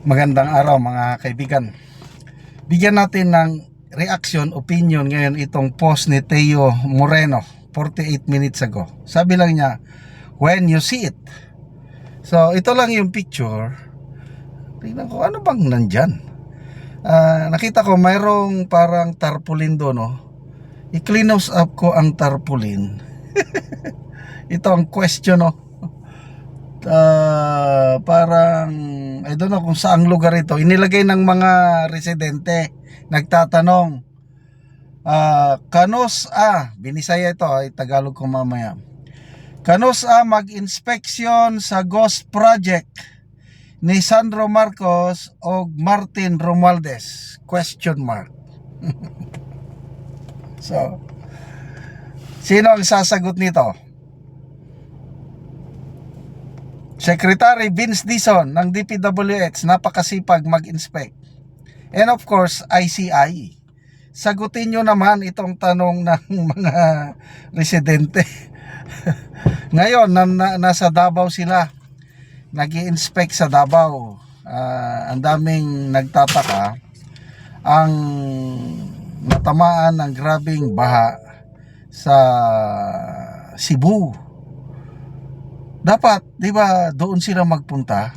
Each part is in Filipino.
Magandang araw mga kaibigan. Bigyan natin ng reaction, opinion ngayon itong post ni Teo Moreno 48 minutes ago. Sabi lang niya, when you see it. So ito lang yung picture. Tingnan ko, ano bang nandyan? Ah, nakita ko mayroong parang tarpaulin doon, no? I-cleanose up ko ang tarpaulin. ito ang question, no? Ah, parang I don't know kung saang lugar ito inilagay ng mga residente nagtatanong ah kanos a binisaya ito ay Tagalog ko mamaya kanos a mag-inspeksyon sa ghost project ni Sandro Marcos o Martin Romualdez? Question mark. So sino ang sasagot nito Secretary Vince Dizon ng DPWH napakasipag mag-inspect. And of course, ICI. Sagutin nyo naman itong tanong ng mga residente. Ngayon, na, na, nasa Davao sila. nag inspect sa Davao. Ah, ang daming nagtataka. Ang natamaan ng grabing baha sa Cebu dapat, di ba, doon sila magpunta?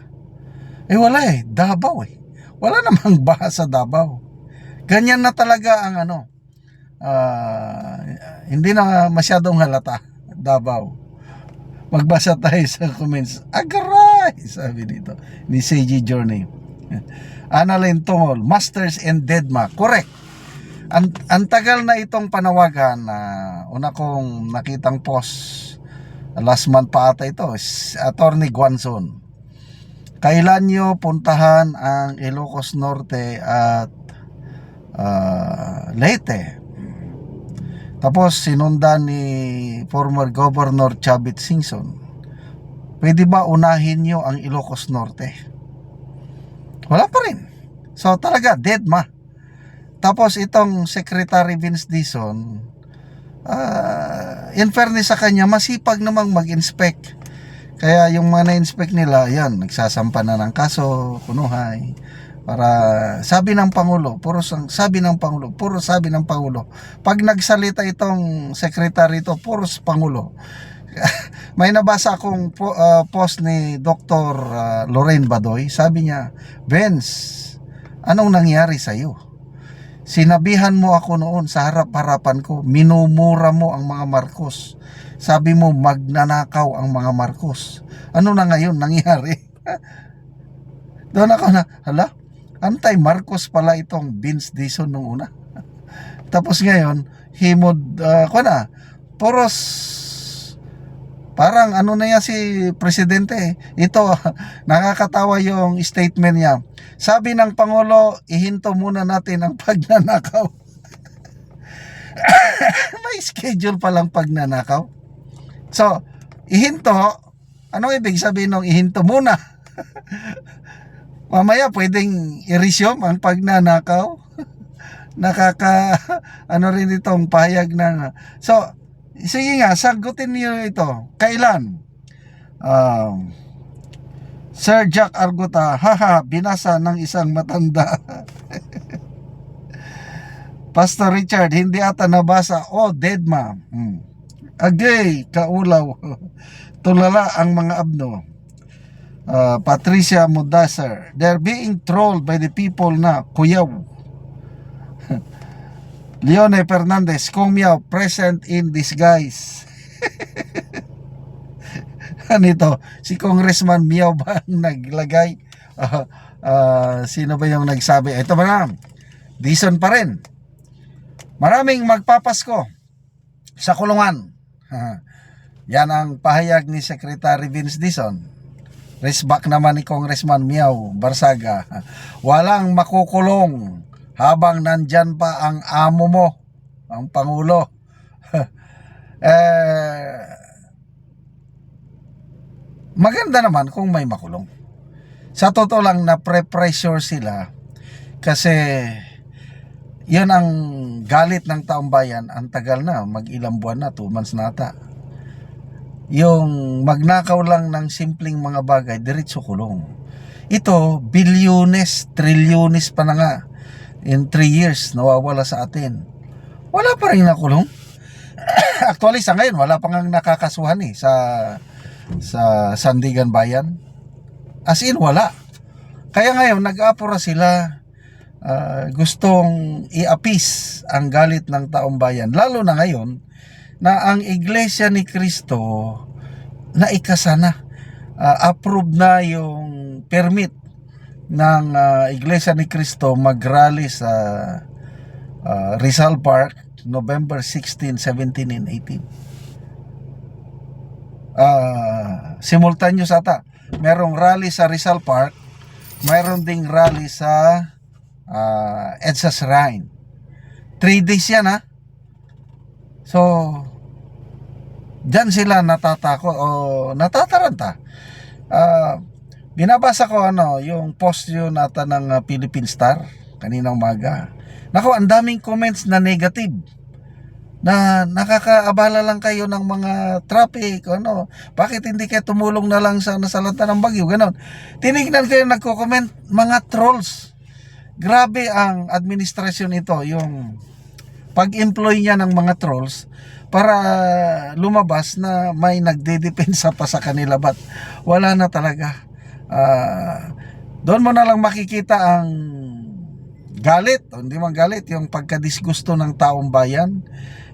Eh wala eh, Davao eh. Wala namang baha sa Davao. Ganyan na talaga ang ano, ah, hindi na masyadong halata, Davao. Magbasa tayo sa comments. Agaray! Sabi dito, ni CG Journey. Annalyn Tungol, Masters and Deadma. Correct. Ang, ang tagal na itong panawagan na una kong nakitang post last month pa ata ito, Attorney Guanzon. Kailan nyo puntahan ang Ilocos Norte at uh, Leyte? Tapos sinundan ni former Governor Chavit Singson. Pwede ba unahin nyo ang Ilocos Norte? Wala pa rin. So talaga, dead ma. Tapos itong Secretary Vince Dizon, ah, in fairness sa kanya, masipag namang mag-inspect. Kaya yung mga na-inspect nila, yan, nagsasampa na ng kaso, kunuhay. Para sabi ng Pangulo, puro sabi ng Pangulo, puro sabi ng Pangulo. Pag nagsalita itong secretary ito, puro Pangulo. May nabasa akong po- ah, post ni Dr. ah, Lorraine Badoy. Sabi niya, Vince, anong nangyari sa'yo? Sinabihan mo ako noon sa harap-harapan ko, minumura mo ang mga Marcos. Sabi mo magnanakaw ang mga Marcos. Ano na ngayon nangyari? Doon ako na, hala, antay Marcos pala itong Vince Dizon nung una. Tapos ngayon, himod, uh, na, puros, parang ano na yan si Presidente. Ito, nakakatawa yung statement niya. Sabi ng Pangulo, ihinto muna natin ang pagnanakaw. May schedule palang pagnanakaw. So, ihinto, anong ibig sabihin ng ihinto muna? Mamaya pwedeng i-resume ang pagnanakaw. Nakaka, ano rin itong pahayag ng, so, sige nga, sagutin niyo ito. Kailan? Um, Sir Jack Arguta, haha, binasa ng isang matanda. Pastor Richard, hindi ata nabasa. Oh, dead ma. Hmm. Agay, kaulaw. Tulala ang mga abno. Uh, Patricia Mudasar, they're being trolled by the people na kuyaw. Leone Fernandez, kumyaw, present in disguise. Anito, si Congressman Miao ba naglagay? Ah, ah, sino ba yung nagsabi? Ito na? Dison pa rin. Maraming magpapasko sa kulungan. Yan ang pahayag ni Secretary Vince Dison. Resback naman ni Congressman Miao Barsaga. Walang makukulong habang nandyan pa ang amo mo, ang Pangulo. eh, maganda naman kung may makulong. Sa totoo lang na pre-pressure sila kasi yun ang galit ng taong bayan ang tagal na mag ilang buwan na 2 months na ata yung magnakaw lang ng simpleng mga bagay diretso kulong Ito, bilyones, trilyones pa na nga. In 3 years, nawawala sa atin. Wala pa rin nakulong. Actually, sa ngayon, wala pa nga nakakasuhan eh sa, sa Sandigan Bayan. As in, wala. Kaya ngayon, nag-apura sila. ah, gustong i-appease ang galit ng taong bayan. Lalo na ngayon, na ang Iglesia ni Cristo na ikasana. Ah, approve na yung permit ng ah, Iglesia ni Cristo mag-rally sa ah, Rizal Park November 16, 17, and 18. Simultaneous ata. Merong rally sa Rizal Park, mayroon ding rally sa ah, EDSA Shrine. Three days yan ha. So, Diyan sila natatakot o natataranta. Ah, binabasa ko ano, yung post yun nata ng ah, Philippine Star kanina umaga. Nako, ang daming comments na negative. Na nakakaabala lang kayo ng mga traffic, ano, bakit hindi kayo tumulong na lang sa nasalanta ng bagyo, ganon. Tinignan yung nagko-comment, mga trolls. Grabe ang administrasyon ito, yung pag-employ niya ng mga trolls para lumabas na may nagdedepensa pa sa kanila but wala na talaga. Ah, doon mo na lang makikita ang galit, o hindi man galit, yung pagkadisgusto ng taong bayan.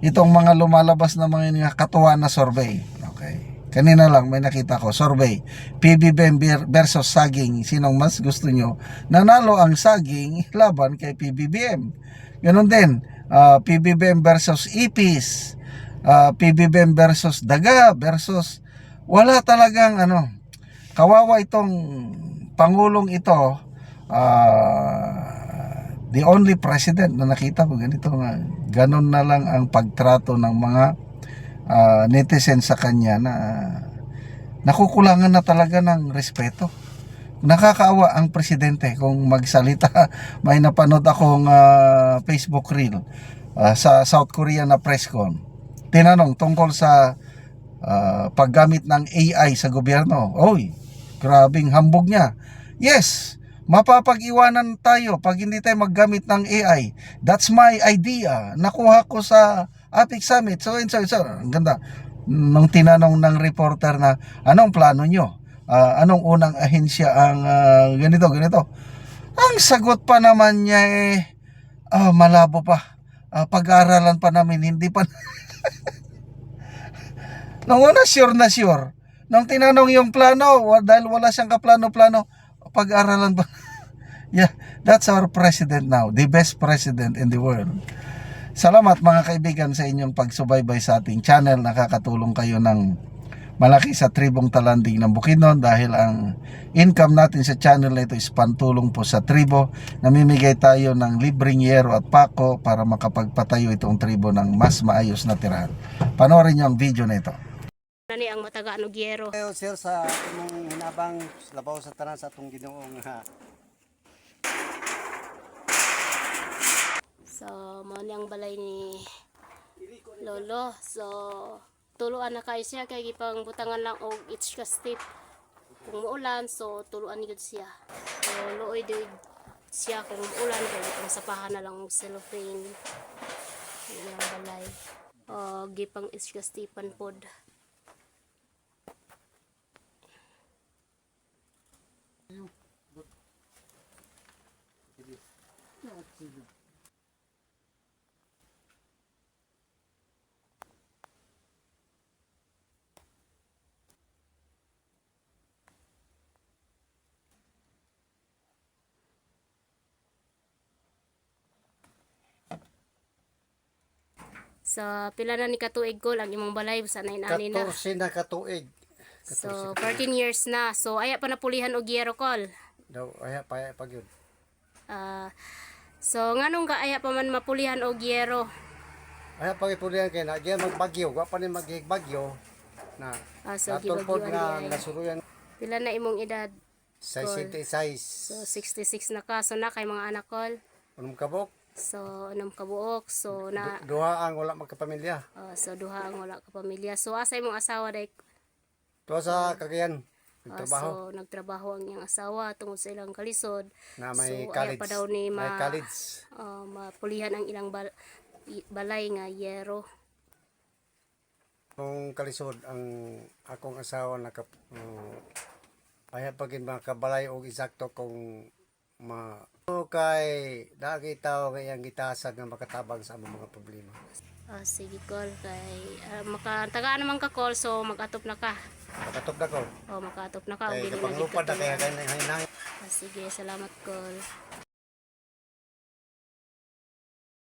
Itong mga lumalabas na mga katuwa na survey. Okay. Kanina lang may nakita ko, survey. PBBM ver- versus saging. Sinong mas gusto nyo? Nanalo ang saging laban kay PBBM. Ganon din. ah, PBBM versus ipis. ah, PBBM versus daga versus wala talagang ano. Kawawa itong pangulong ito. ah, the only president na nakita ko ganito nga ganon na lang ang pagtrato ng mga ah, netizen sa kanya na nakukulangan na talaga ng respeto. Nakakaawa ang presidente kung magsalita. May napanood akong ah, Facebook reel ah, sa South Korea na press con. Tinanong tungkol sa ah, paggamit ng AI sa gobyerno. Oy grabing hambog niya. Yes mapapag-iwanan tayo pag hindi tayo maggamit ng AI that's my idea nakuha ko sa APIC Summit so and so, so. ang ganda nung tinanong ng reporter na anong plano nyo Ah, anong unang ahensya ang ah, ganito, ganito. Ang sagot pa naman niya eh, ah, malabo pa. Ah, pag-aaralan pa namin, hindi pa. Nung una, sure na sure. Nung tinanong yung plano, dahil wala siyang kaplano-plano, pag-aaralan pa. yeah, that's our president now. The best president in the world. Salamat mga kaibigan sa inyong pagsubaybay sa ating channel. Nakakatulong kayo ng malaki sa tribong talanding ng Bukidnon dahil ang income natin sa channel na ito is pantulong po sa tribo. Namimigay tayo ng libreng yero at pako para makapagpatayo itong tribo ng mas maayos na tirahan. Panoorin niyo ang video na ito. Nani ang mataga ano gyero. Kayo sir sa imong hinabang labaw sa tanan sa atong Ginoong ha. So, mao ni ang balay ni Lolo. So, tuluan na kayo siya kay gipang butangan lang og each ka step. Kung muulan, so tuluan gid siya. So, luoy din siya kung uulan kay gipang sapahan na lang og cellophane. Yan ang balay. O, gipang each ka stepan pod. Sa pila na ni katuig ko lang imong balay sa nain ani na. 14 na katuig. So, 14 years na. So, aya pa napulihan og gyero kol. Daw aya pa aya pag yun. Ah, so nganong ka aya pa man mapulihan og gyero? Aya pag ipulihan kay na diyan magbagyo, wa pa ni maghigbaggyo na Ah, so gibagyuan nga niya. nasuruyan Pila na imong edad? sa Col. 66. So 66 na ka. So na kay mga anak kol. Unong kabok, So anong kabuok. So na duha ang wala magkapamilya. ah, so duha ang wala ka pamilya. So asa imong asawa day Tuwa sa Cagayan. Ah, Trabaho so nagtrabaho ang iyang asawa tungod sa ilang kalisod. na may so, college. Ayaw pa daw ni may ma, college. ah, mapulihan ang ilang bal- balay nga yero. Kung kalisod ang akong asawa naka uh, kaya pagin makabalay og eksakto kung ma kay dagi tao kay ang gitasag nga makatabang sa among mga problema. Ah, sige call kay uh, makatagaan naman ka call so mag-atop na ka. Makatop na ko. O makatop na ka. Kay Dili na kapanglupad na gid ka kaya tuloy. kay hinahin Ah, sige, salamat call.